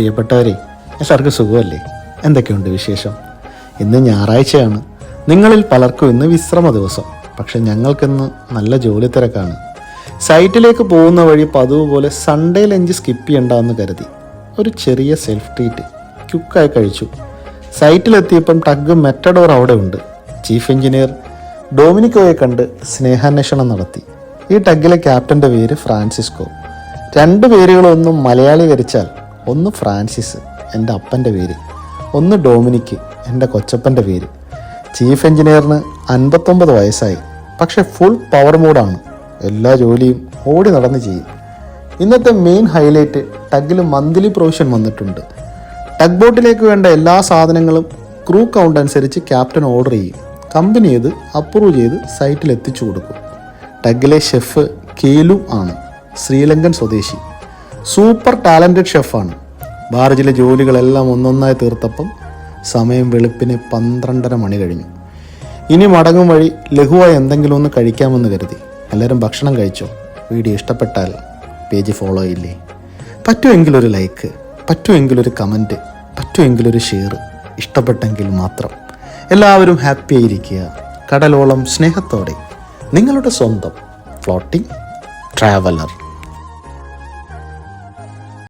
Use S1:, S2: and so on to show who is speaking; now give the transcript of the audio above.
S1: പ്രിയപ്പെട്ടവരെ എല്ലാവർക്കും സുഖമല്ലേ എന്തൊക്കെയുണ്ട് വിശേഷം? ഇന്ന് ഞായറാഴ്ചയാണ്. നിങ്ങളിൽ പലർക്കും ഇന്ന് വിശ്രമ ദിവസം. പക്ഷെ ഞങ്ങൾക്കിന്ന് നല്ല ജോലി തിരക്കാണ്. സൈറ്റിലേക്ക് പോകുന്ന വഴി പതിവ് പോലെ സൺഡേ ലഞ്ച് സ്കിപ്പ് ചെയ്യണ്ടെന്ന് കരുതി. ഒരു ചെറിയ സെൽഫ് ട്രീറ്റ് ക്യുക്കായി കഴിച്ചു. സൈറ്റിലെത്തിയപ്പം ടഗ് മെറ്റഡോർ അവിടെ ഉണ്ട്. ചീഫ് എഞ്ചിനീയർ ഡൊമിനിക്കോയെ കണ്ട് സ്നേഹാന്വേഷണം നടത്തി. ഈ ടഗിലെ ക്യാപ്റ്റന്റെ പേര് ഫ്രാൻസിസ്കോ രണ്ട് പേരുകളൊന്നും മലയാളീകരിച്ചാൽ ഒന്ന് ഫ്രാൻസിസ് എന്റെ അപ്പന്റെ പേര്. ഒന്ന് ഡൊമിനിക്ക് എന്റെ കൊച്ചപ്പന്റെ പേര്. ചീഫ് എഞ്ചിനീയറിന് അൻപത്തൊമ്പത് വയസ്സായി. പക്ഷേ ഫുൾ പവർ മൂഡാണ് എല്ലാ ജോലിയും ഓടി നടന്ന് ചെയ്യും. ഇന്നത്തെ മെയിൻ ഹൈലൈറ്റ് ടഗിൽ മന്ത്ലി പ്രൊവിഷൻ വന്നിട്ടുണ്ട്. ടഗ് ബോട്ടിലേക്ക് വേണ്ട എല്ലാ സാധനങ്ങളും ക്രൂ കൗണ്ട് അനുസരിച്ച് ക്യാപ്റ്റൻ ഓർഡർ ചെയ്യും. കമ്പനി ഇത് അപ്രൂവ് ചെയ്ത് സൈറ്റിൽ എത്തിച്ചു കൊടുക്കും. ടഗിലെ ഷെഫ് കേലു ആണ്. ശ്രീലങ്കൻ സ്വദേശി. Super talented ഷെഫാണ്. ബാർജിലെ ജോലികളെല്ലാം ഒന്നൊന്നായി തീർത്തപ്പം സമയം വെളുപ്പിന് പന്ത്രണ്ടര മണി കഴിഞ്ഞു. ഇനി മടങ്ങും വഴി ലഘുവായി എന്തെങ്കിലും ഒന്ന് കഴിക്കാമെന്ന് കരുതി. എല്ലാവരും ഭക്ഷണം കഴിച്ചോ? വീഡിയോ ഇഷ്ടപ്പെട്ടാൽ പേജ് ഫോളോ ഇല്ലേ പറ്റുമെങ്കിലൊരു ലൈക്ക് പറ്റുമെങ്കിലൊരു കമന്റ് പറ്റുമെങ്കിലൊരു ഷെയർ ഇഷ്ടപ്പെട്ടെങ്കിൽ മാത്രം. എല്ലാവരും ഹാപ്പി ആയിരിക്കുക. കടലോളം സ്നേഹത്തോടെ നിങ്ങളുടെ സ്വന്തം ഫ്ലോട്ടിംഗ് ട്രാവലർ.